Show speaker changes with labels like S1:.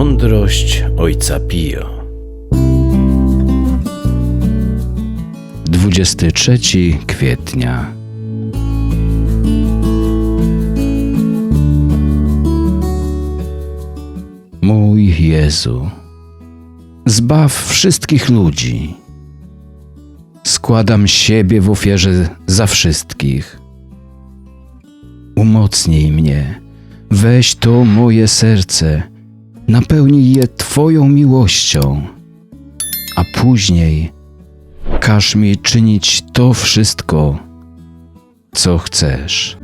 S1: Mądrość ojca Pio. 23 kwietnia. Mój Jezu, zbaw wszystkich ludzi. Składam siebie w ofierze za wszystkich. Umocnij mnie, weź to moje serce, napełnij je Twoją miłością, a później każ mi czynić to wszystko, co chcesz.